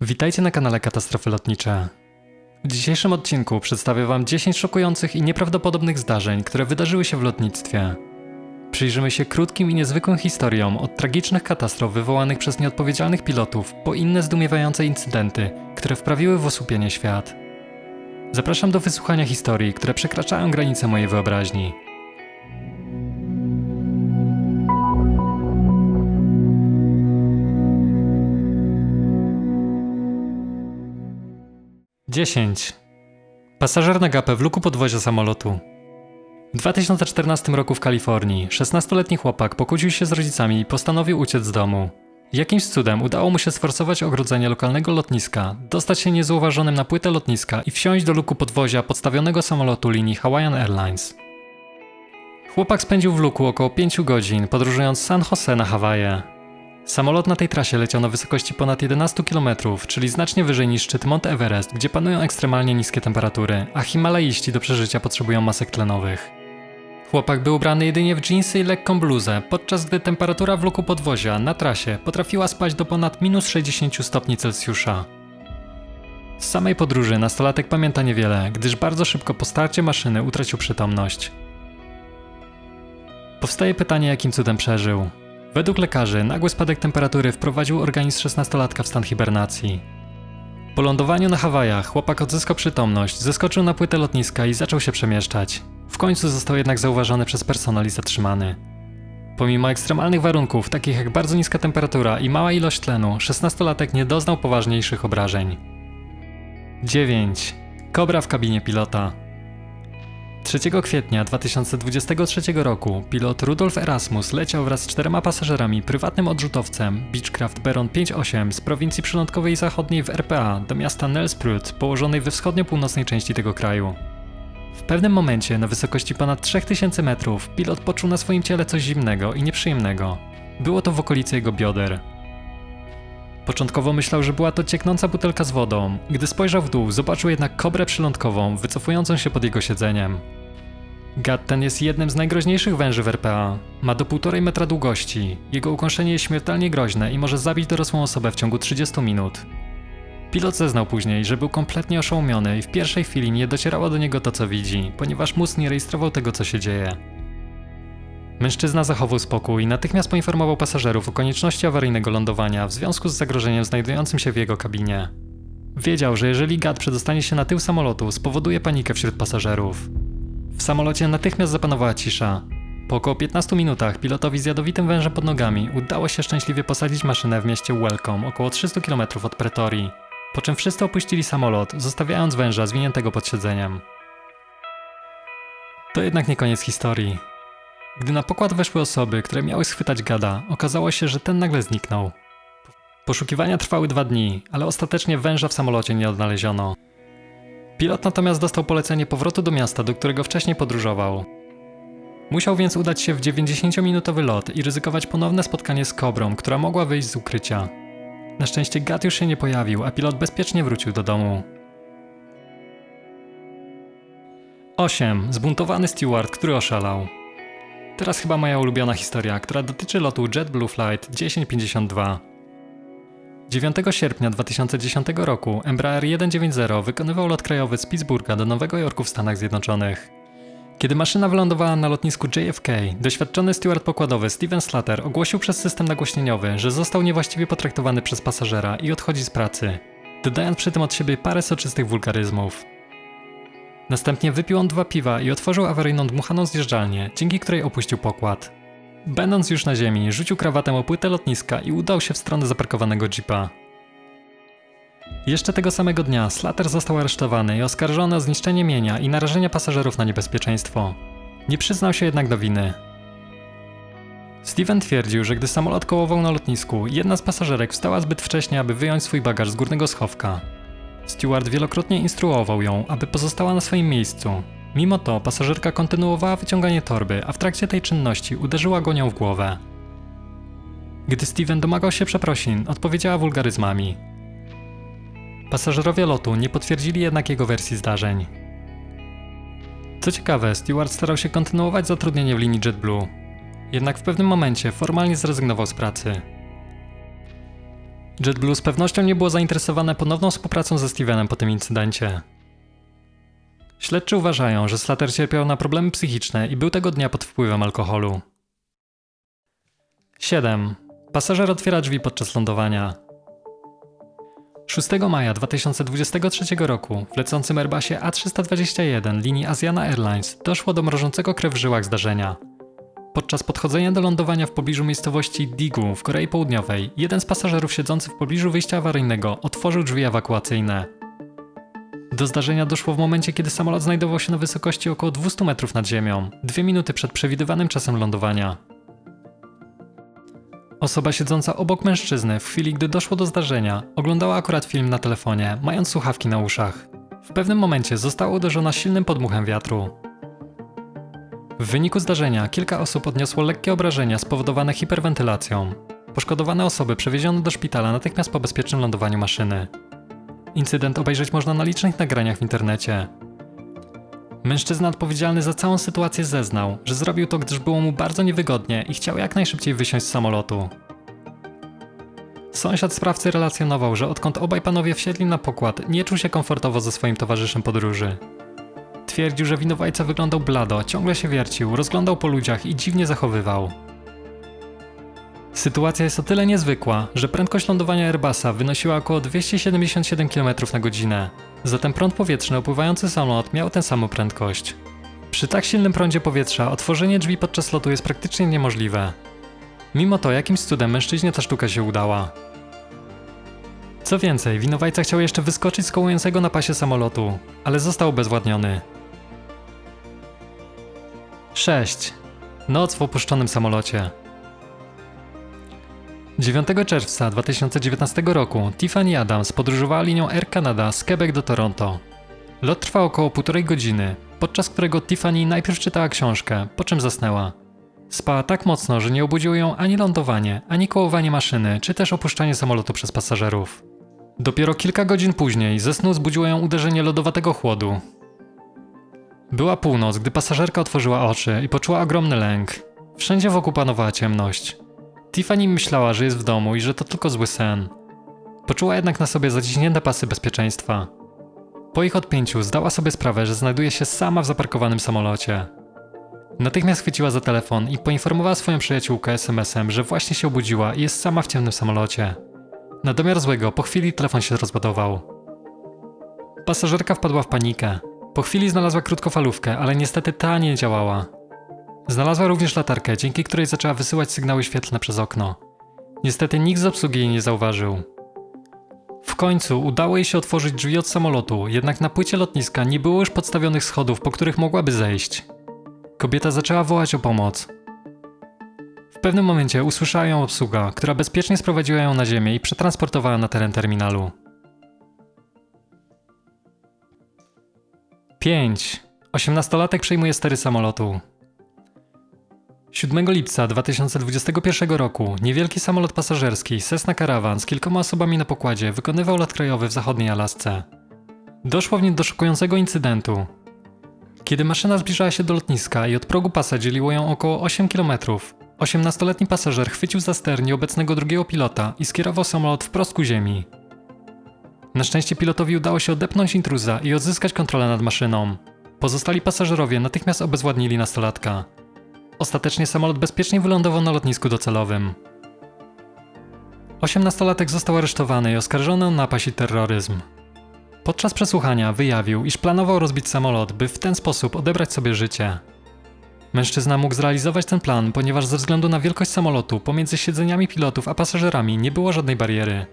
Witajcie na kanale Katastrofy Lotnicze. W dzisiejszym odcinku przedstawię Wam 10 szokujących i nieprawdopodobnych zdarzeń, które wydarzyły się w lotnictwie. Przyjrzymy się krótkim i niezwykłym historiom od tragicznych katastrof wywołanych przez nieodpowiedzialnych pilotów po inne zdumiewające incydenty, które wprawiły w osłupienie świat. Zapraszam do wysłuchania historii, które przekraczają granice mojej wyobraźni. Dziesięć. Pasażer na gapę w luku podwozia samolotu. W 2014 roku w Kalifornii 16-letni chłopak pokłócił się z rodzicami i postanowił uciec z domu. Jakimś cudem udało mu się sforsować ogrodzenie lokalnego lotniska, dostać się niezauważonym na płytę lotniska i wsiąść do luku podwozia podstawionego samolotu linii Hawaiian Airlines. Chłopak spędził w luku około 5 godzin, podróżując z San Jose na Hawaje. Samolot na tej trasie leciał na wysokości ponad 11 km, czyli znacznie wyżej niż szczyt Mount Everest, gdzie panują ekstremalnie niskie temperatury, a Himalaiści do przeżycia potrzebują masek tlenowych. Chłopak był ubrany jedynie w dżinsy i lekką bluzę, podczas gdy temperatura w luku podwozia na trasie potrafiła spaść do ponad minus 60 stopni Celsjusza. Z samej podróży nastolatek pamięta niewiele, gdyż bardzo szybko po starcie maszyny utracił przytomność. Powstaje pytanie, jakim cudem przeżył. Według lekarzy nagły spadek temperatury wprowadził organizm 16-latka w stan hibernacji. Po lądowaniu na Hawajach chłopak odzyskał przytomność, zeskoczył na płytę lotniska i zaczął się przemieszczać. W końcu został jednak zauważony przez personel i zatrzymany. Pomimo ekstremalnych warunków, takich jak bardzo niska temperatura i mała ilość tlenu, 16-latek nie doznał poważniejszych obrażeń. 9. Kobra w kabinie pilota. 3 kwietnia 2023 roku pilot Rudolf Erasmus leciał wraz z czterema pasażerami prywatnym odrzutowcem Beechcraft Baron 58 z prowincji przylądkowej zachodniej w RPA do miasta Nelspruit, położonej we wschodnio-północnej części tego kraju. W pewnym momencie, na wysokości ponad 3000 metrów, pilot poczuł na swoim ciele coś zimnego i nieprzyjemnego. Było to w okolicy jego bioder. Początkowo myślał, że była to cieknąca butelka z wodą. Gdy spojrzał w dół, zobaczył jednak kobrę przylądkową, wycofującą się pod jego siedzeniem. Gad ten jest jednym z najgroźniejszych węży w RPA. Ma do 1,5 metra długości. Jego ukąszenie jest śmiertelnie groźne i może zabić dorosłą osobę w ciągu 30 minut. Pilot zeznał później, że był kompletnie oszołomiony i w pierwszej chwili nie docierało do niego to, co widzi, ponieważ mózg nie rejestrował tego, co się dzieje. Mężczyzna zachował spokój i natychmiast poinformował pasażerów o konieczności awaryjnego lądowania w związku z zagrożeniem znajdującym się w jego kabinie. Wiedział, że jeżeli gad przedostanie się na tył samolotu, spowoduje panikę wśród pasażerów. W samolocie natychmiast zapanowała cisza. Po około 15 minutach pilotowi z jadowitym wężem pod nogami udało się szczęśliwie posadzić maszynę w mieście Welcome, około 300 km od Pretorii, po czym wszyscy opuścili samolot, zostawiając węża zwiniętego pod siedzeniem. To jednak nie koniec historii. Gdy na pokład weszły osoby, które miały schwytać gada, okazało się, że ten nagle zniknął. Poszukiwania trwały dwa dni, ale ostatecznie węża w samolocie nie odnaleziono. Pilot natomiast dostał polecenie powrotu do miasta, do którego wcześniej podróżował. Musiał więc udać się w 90-minutowy lot i ryzykować ponowne spotkanie z kobrą, która mogła wyjść z ukrycia. Na szczęście gad już się nie pojawił, a pilot bezpiecznie wrócił do domu. 8. Zbuntowany steward, który oszalał. Teraz chyba moja ulubiona historia, która dotyczy lotu JetBlue Flight 1052. 9 sierpnia 2010 roku Embraer 190 wykonywał lot krajowy z Pittsburgha do Nowego Jorku w Stanach Zjednoczonych. Kiedy maszyna wylądowała na lotnisku JFK, doświadczony steward pokładowy Steven Slater ogłosił przez system nagłośnieniowy, że został niewłaściwie potraktowany przez pasażera i odchodzi z pracy, dodając przy tym od siebie parę soczystych wulgaryzmów. Następnie wypił on dwa piwa i otworzył awaryjną dmuchaną zjeżdżalnię, dzięki której opuścił pokład. Będąc już na ziemi, rzucił krawatem o płytę lotniska i udał się w stronę zaparkowanego jeepa. Jeszcze tego samego dnia Slater został aresztowany i oskarżony o zniszczenie mienia i narażenie pasażerów na niebezpieczeństwo. Nie przyznał się jednak do winy. Steven twierdził, że gdy samolot kołował na lotnisku, jedna z pasażerek wstała zbyt wcześnie, aby wyjąć swój bagaż z górnego schowka. Steward wielokrotnie instruował ją, aby pozostała na swoim miejscu. Mimo to pasażerka kontynuowała wyciąganie torby, a w trakcie tej czynności uderzyła go nią w głowę. Gdy Steven domagał się przeprosin, odpowiedziała wulgaryzmami. Pasażerowie lotu nie potwierdzili jednak jego wersji zdarzeń. Co ciekawe, Stewart starał się kontynuować zatrudnienie w linii JetBlue. Jednak w pewnym momencie formalnie zrezygnował z pracy. JetBlue z pewnością nie było zainteresowane ponowną współpracą ze Stevenem po tym incydencie. Śledczy uważają, że Slater cierpiał na problemy psychiczne i był tego dnia pod wpływem alkoholu. 7. Pasażer otwiera drzwi podczas lądowania. 6 maja 2023 roku w lecącym Airbusie A321 linii Asiana Airlines doszło do mrożącego krew w żyłach zdarzenia. Podczas podchodzenia do lądowania w pobliżu miejscowości Digu w Korei Południowej, jeden z pasażerów siedzący w pobliżu wyjścia awaryjnego otworzył drzwi ewakuacyjne. Do zdarzenia doszło w momencie, kiedy samolot znajdował się na wysokości około 200 metrów nad ziemią, dwie minuty przed przewidywanym czasem lądowania. Osoba siedząca obok mężczyzny w chwili, gdy doszło do zdarzenia, oglądała akurat film na telefonie, mając słuchawki na uszach. W pewnym momencie została uderzona silnym podmuchem wiatru. W wyniku zdarzenia kilka osób odniosło lekkie obrażenia spowodowane hiperwentylacją. Poszkodowane osoby przewieziono do szpitala natychmiast po bezpiecznym lądowaniu maszyny. Incydent obejrzeć można na licznych nagraniach w internecie. Mężczyzna odpowiedzialny za całą sytuację zeznał, że zrobił to, gdyż było mu bardzo niewygodnie i chciał jak najszybciej wysiąść z samolotu. Sąsiad sprawcy relacjonował, że odkąd obaj panowie wsiedli na pokład, nie czuł się komfortowo ze swoim towarzyszem podróży. Twierdził, że winowajca wyglądał blado, ciągle się wiercił, rozglądał po ludziach i dziwnie zachowywał. Sytuacja jest o tyle niezwykła, że prędkość lądowania Airbusa wynosiła około 277 km na godzinę. Zatem prąd powietrzny opływający samolot miał tę samą prędkość. Przy tak silnym prądzie powietrza otworzenie drzwi podczas lotu jest praktycznie niemożliwe. Mimo to jakimś cudem mężczyźnie ta sztuka się udała. Co więcej, winowajca chciał jeszcze wyskoczyć z kołującego na pasie samolotu, ale został obezwładniony. 6. Noc w opuszczonym samolocie. 9 czerwca 2019 roku Tiffany Adams podróżowała linią Air Canada z Quebec do Toronto. Lot trwał około półtorej godziny, podczas którego Tiffany najpierw czytała książkę, po czym zasnęła. Spała tak mocno, że nie obudziło ją ani lądowanie, ani kołowanie maszyny, czy też opuszczanie samolotu przez pasażerów. Dopiero kilka godzin później ze snu zbudziło ją uderzenie lodowatego chłodu. Była północ, gdy pasażerka otworzyła oczy i poczuła ogromny lęk. Wszędzie wokół panowała ciemność. Tiffany myślała, że jest w domu i że to tylko zły sen. Poczuła jednak na sobie zaciśnięte pasy bezpieczeństwa. Po ich odpięciu zdała sobie sprawę, że znajduje się sama w zaparkowanym samolocie. Natychmiast chwyciła za telefon i poinformowała swoją przyjaciółkę SMS-em, że właśnie się obudziła i jest sama w ciemnym samolocie. Na domiar złego, po chwili telefon się rozładował. Pasażerka wpadła w panikę. Po chwili znalazła krótkofalówkę, ale niestety ta nie działała. Znalazła również latarkę, dzięki której zaczęła wysyłać sygnały świetlne przez okno. Niestety nikt z obsługi jej nie zauważył. W końcu udało jej się otworzyć drzwi od samolotu, jednak na płycie lotniska nie było już podstawionych schodów, po których mogłaby zejść. Kobieta zaczęła wołać o pomoc. W pewnym momencie usłyszała ją obsługa, która bezpiecznie sprowadziła ją na ziemię i przetransportowała na teren terminalu. 5. 18-latek przejmuje stery samolotu. 7 lipca 2021 roku niewielki samolot pasażerski Cessna Caravan z kilkoma osobami na pokładzie wykonywał lot krajowy w zachodniej Alasce. Doszło w nim do szokującego incydentu. Kiedy maszyna zbliżała się do lotniska i od progu pasa dzieliło ją około 8 km, 18-letni pasażer chwycił za ster nieobecnego drugiego pilota i skierował samolot wprost ku ziemi. Na szczęście pilotowi udało się odepnąć intruza i odzyskać kontrolę nad maszyną. Pozostali pasażerowie natychmiast obezwładnili nastolatka. Ostatecznie samolot bezpiecznie wylądował na lotnisku docelowym. Osiemnastolatek został aresztowany i oskarżony o napaść i terroryzm. Podczas przesłuchania wyjawił, iż planował rozbić samolot, by w ten sposób odebrać sobie życie. Mężczyzna mógł zrealizować ten plan, ponieważ ze względu na wielkość samolotu pomiędzy siedzeniami pilotów a pasażerami nie było żadnej bariery.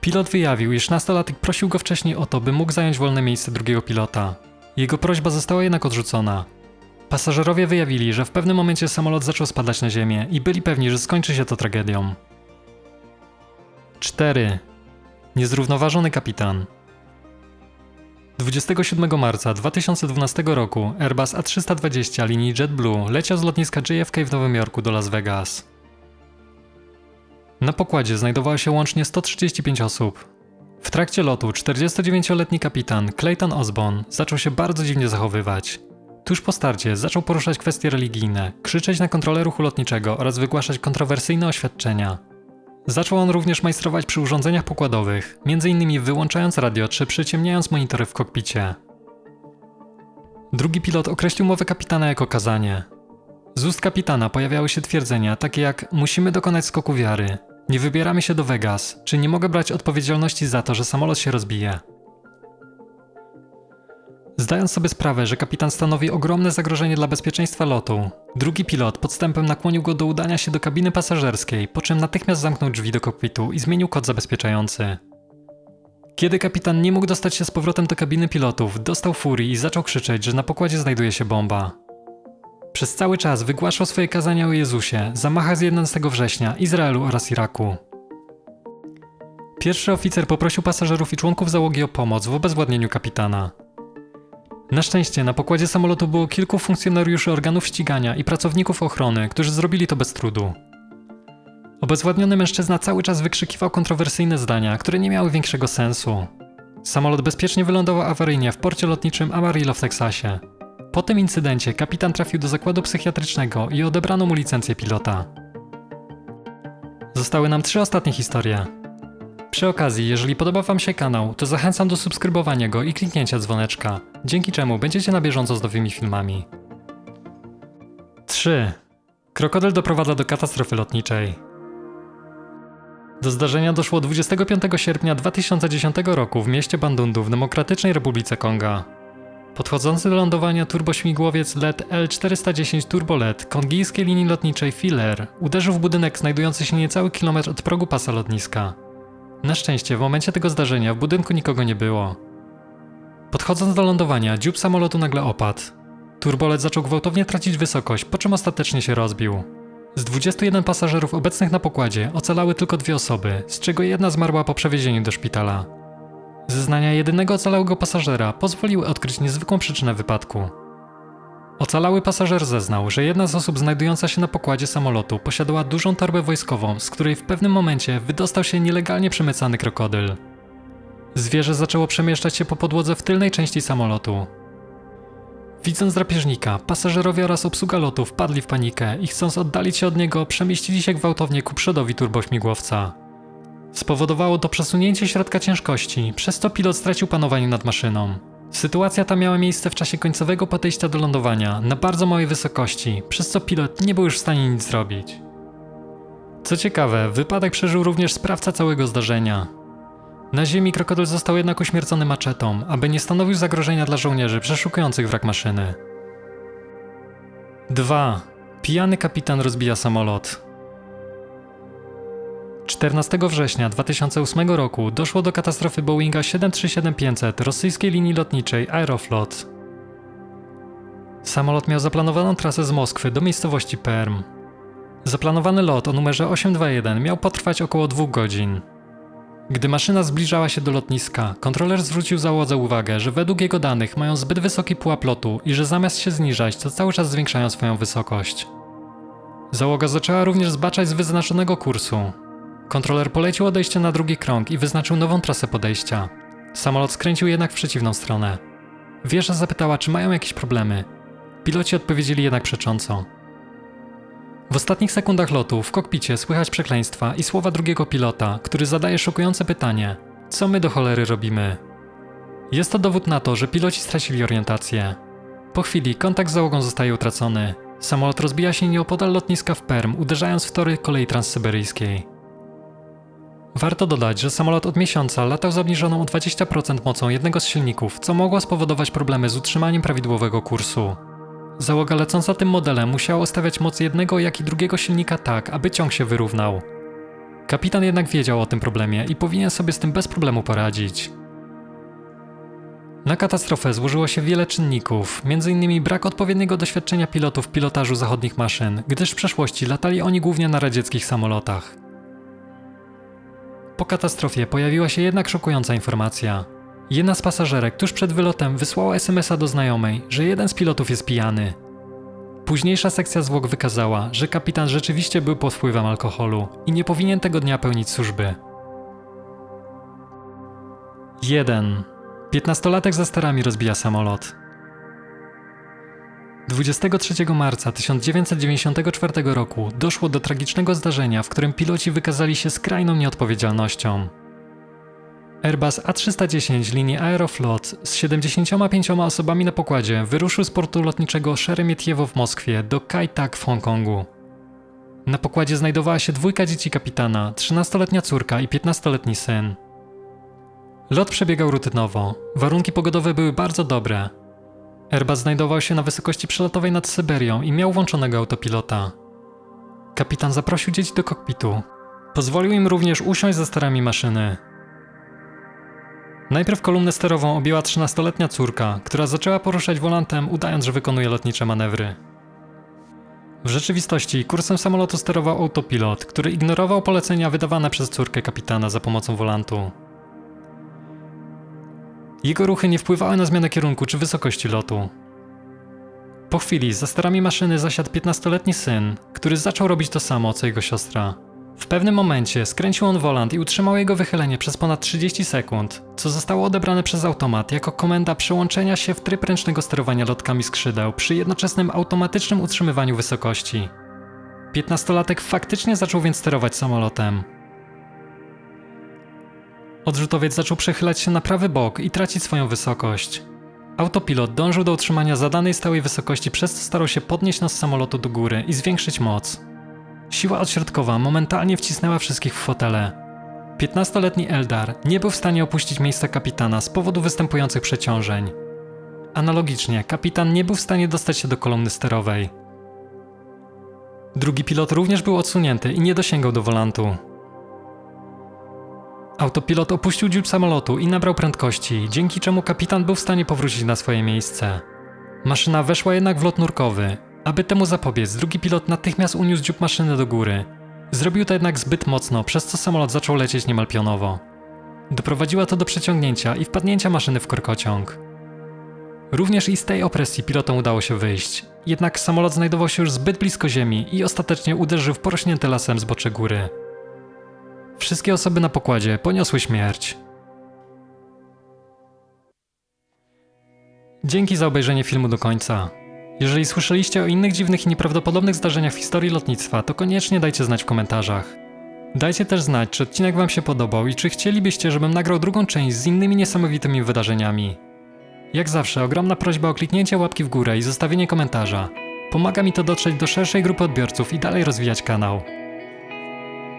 Pilot wyjawił, iż nastolatek prosił go wcześniej o to, by mógł zająć wolne miejsce drugiego pilota. Jego prośba została jednak odrzucona. Pasażerowie wyjawili, że w pewnym momencie samolot zaczął spadać na ziemię i byli pewni, że skończy się to tragedią. 4. Niezrównoważony kapitan. 27 marca 2012 roku Airbus A320 linii JetBlue leciał z lotniska JFK w Nowym Jorku do Las Vegas. Na pokładzie znajdowało się łącznie 135 osób. W trakcie lotu 49-letni kapitan Clayton Osborne zaczął się bardzo dziwnie zachowywać. Tuż po starcie zaczął poruszać kwestie religijne, krzyczeć na kontrolę ruchu lotniczego oraz wygłaszać kontrowersyjne oświadczenia. Zaczął on również majstrować przy urządzeniach pokładowych, m.in. wyłączając radio czy przyciemniając monitory w kokpicie. Drugi pilot określił mowę kapitana jako kazanie. Z ust kapitana pojawiały się twierdzenia takie jak musimy dokonać skoku wiary, nie wybieramy się do Vegas, czy nie mogę brać odpowiedzialności za to, że samolot się rozbije. Zdając sobie sprawę, że kapitan stanowi ogromne zagrożenie dla bezpieczeństwa lotu, drugi pilot podstępem nakłonił go do udania się do kabiny pasażerskiej, po czym natychmiast zamknął drzwi do kokpitu i zmienił kod zabezpieczający. Kiedy kapitan nie mógł dostać się z powrotem do kabiny pilotów, dostał furii i zaczął krzyczeć, że na pokładzie znajduje się bomba. Przez cały czas wygłaszał swoje kazania o Jezusie, zamachach z 11 września, Izraelu oraz Iraku. Pierwszy oficer poprosił pasażerów i członków załogi o pomoc w obezwładnieniu kapitana. Na szczęście na pokładzie samolotu było kilku funkcjonariuszy organów ścigania i pracowników ochrony, którzy zrobili to bez trudu. Obezwładniony mężczyzna cały czas wykrzykiwał kontrowersyjne zdania, które nie miały większego sensu. Samolot bezpiecznie wylądował awaryjnie w porcie lotniczym Amarillo w Teksasie. Po tym incydencie kapitan trafił do zakładu psychiatrycznego i odebrano mu licencję pilota. Zostały nam trzy ostatnie historie. Przy okazji, jeżeli podoba Wam się kanał, to zachęcam do subskrybowania go i kliknięcia dzwoneczka, dzięki czemu będziecie na bieżąco z nowymi filmami. 3. Krokodyl doprowadza do katastrofy lotniczej. Do zdarzenia doszło 25 sierpnia 2010 roku w mieście Bandundu w Demokratycznej Republice Konga. Podchodzący do lądowania turbośmigłowiec LET L410 Turbolet kongijskiej linii lotniczej Filair uderzył w budynek znajdujący się niecały kilometr od progu pasa lotniska. Na szczęście w momencie tego zdarzenia w budynku nikogo nie było. Podchodząc do lądowania, dziób samolotu nagle opadł. Turbolet zaczął gwałtownie tracić wysokość, po czym ostatecznie się rozbił. Z 21 pasażerów obecnych na pokładzie ocalały tylko dwie osoby, z czego jedna zmarła po przewiezieniu do szpitala. Zeznania jedynego ocalałego pasażera pozwoliły odkryć niezwykłą przyczynę wypadku. Ocalały pasażer zeznał, że jedna z osób znajdująca się na pokładzie samolotu posiadała dużą torbę wojskową, z której w pewnym momencie wydostał się nielegalnie przemycany krokodyl. Zwierzę zaczęło przemieszczać się po podłodze w tylnej części samolotu. Widząc drapieżnika, pasażerowie oraz obsługa lotu wpadli w panikę i chcąc oddalić się od niego, przemieścili się gwałtownie ku przodowi turbośmigłowca. Spowodowało to przesunięcie środka ciężkości, przez co pilot stracił panowanie nad maszyną. Sytuacja ta miała miejsce w czasie końcowego podejścia do lądowania na bardzo małej wysokości, przez co pilot nie był już w stanie nic zrobić. Co ciekawe, wypadek przeżył również sprawca całego zdarzenia. Na ziemi krokodyl został jednak uśmiercony maczetą, aby nie stanowił zagrożenia dla żołnierzy przeszukujących wrak maszyny. 2. Pijany kapitan rozbija samolot. 14 września 2008 roku doszło do katastrofy Boeinga 737-500 rosyjskiej linii lotniczej Aeroflot. Samolot miał zaplanowaną trasę z Moskwy do miejscowości Perm. Zaplanowany lot o numerze 821 miał potrwać około dwóch godzin. Gdy maszyna zbliżała się do lotniska, kontroler zwrócił załodze uwagę, że według jego danych mają zbyt wysoki pułap lotu i że zamiast się zniżać, to cały czas zwiększają swoją wysokość. Załoga zaczęła również zbaczać z wyznaczonego kursu. Kontroler polecił odejście na drugi krąg i wyznaczył nową trasę podejścia. Samolot skręcił jednak w przeciwną stronę. Wieża zapytała, czy mają jakieś problemy. Piloci odpowiedzieli jednak przecząco. W ostatnich sekundach lotu w kokpicie słychać przekleństwa i słowa drugiego pilota, który zadaje szokujące pytanie: Co my do cholery robimy? Jest to dowód na to, że piloci stracili orientację. Po chwili kontakt z załogą zostaje utracony. Samolot rozbija się nieopodal lotniska w Perm, uderzając w tory kolei transsyberyjskiej. Warto dodać, że samolot od miesiąca latał z obniżoną o 20% mocą jednego z silników, co mogło spowodować problemy z utrzymaniem prawidłowego kursu. Załoga lecąca tym modelem musiała ustawiać moc jednego jak i drugiego silnika tak, aby ciąg się wyrównał. Kapitan jednak wiedział o tym problemie i powinien sobie z tym bez problemu poradzić. Na katastrofę złożyło się wiele czynników, m.in. brak odpowiedniego doświadczenia pilotów w pilotażu zachodnich maszyn, gdyż w przeszłości latali oni głównie na radzieckich samolotach. Po katastrofie pojawiła się jednak szokująca informacja. Jedna z pasażerek tuż przed wylotem wysłała SMS-a do znajomej, że jeden z pilotów jest pijany. Późniejsza sekcja zwłok wykazała, że kapitan rzeczywiście był pod wpływem alkoholu i nie powinien tego dnia pełnić służby. 1. 15-latek za starami rozbija samolot. 23 marca 1994 roku doszło do tragicznego zdarzenia, w którym piloci wykazali się skrajną nieodpowiedzialnością. Airbus A310 linii Aeroflot z 75 osobami na pokładzie wyruszył z portu lotniczego Sheremetyevo w Moskwie do Kai Tak w Hongkongu. Na pokładzie znajdowała się dwójka dzieci kapitana, 13-letnia córka i 15-letni syn. Lot przebiegał rutynowo, warunki pogodowe były bardzo dobre. Airbus znajdował się na wysokości przelotowej nad Syberią i miał włączonego autopilota. Kapitan zaprosił dzieci do kokpitu. Pozwolił im również usiąść za sterami maszyny. Najpierw kolumnę sterową objęła 13-letnia córka, która zaczęła poruszać wolantem, udając, że wykonuje lotnicze manewry. W rzeczywistości kursem samolotu sterował autopilot, który ignorował polecenia wydawane przez córkę kapitana za pomocą wolantu. Jego ruchy nie wpływały na zmianę kierunku czy wysokości lotu. Po chwili za sterami maszyny zasiadł 15-letni syn, który zaczął robić to samo co jego siostra. W pewnym momencie skręcił on wolant i utrzymał jego wychylenie przez ponad 30 sekund, co zostało odebrane przez automat jako komenda przełączenia się w tryb ręcznego sterowania lotkami skrzydeł przy jednoczesnym automatycznym utrzymywaniu wysokości. 15-latek faktycznie zaczął więc sterować samolotem. Odrzutowiec zaczął przechylać się na prawy bok i tracić swoją wysokość. Autopilot dążył do utrzymania zadanej stałej wysokości, przez co starał się podnieść nos samolotu do góry i zwiększyć moc. Siła odśrodkowa momentalnie wcisnęła wszystkich w fotele. 15-letni Eldar nie był w stanie opuścić miejsca kapitana z powodu występujących przeciążeń. Analogicznie, kapitan nie był w stanie dostać się do kolumny sterowej. Drugi pilot również był odsunięty i nie dosięgał do wolantu. Autopilot opuścił dziób samolotu i nabrał prędkości, dzięki czemu kapitan był w stanie powrócić na swoje miejsce. Maszyna weszła jednak w lot nurkowy. Aby temu zapobiec, drugi pilot natychmiast uniósł dziób maszyny do góry. Zrobił to jednak zbyt mocno, przez co samolot zaczął lecieć niemal pionowo. Doprowadziła to do przeciągnięcia i wpadnięcia maszyny w korkociąg. Również i z tej opresji pilotom udało się wyjść, jednak samolot znajdował się już zbyt blisko ziemi i ostatecznie uderzył w porośnięte lasem zbocze góry. Wszystkie osoby na pokładzie poniosły śmierć. Dzięki za obejrzenie filmu do końca. Jeżeli słyszeliście o innych dziwnych i nieprawdopodobnych zdarzeniach w historii lotnictwa, to koniecznie dajcie znać w komentarzach. Dajcie też znać, czy odcinek Wam się podobał i czy chcielibyście, żebym nagrał drugą część z innymi niesamowitymi wydarzeniami. Jak zawsze, ogromna prośba o kliknięcie łapki w górę i zostawienie komentarza. Pomaga mi to dotrzeć do szerszej grupy odbiorców i dalej rozwijać kanał.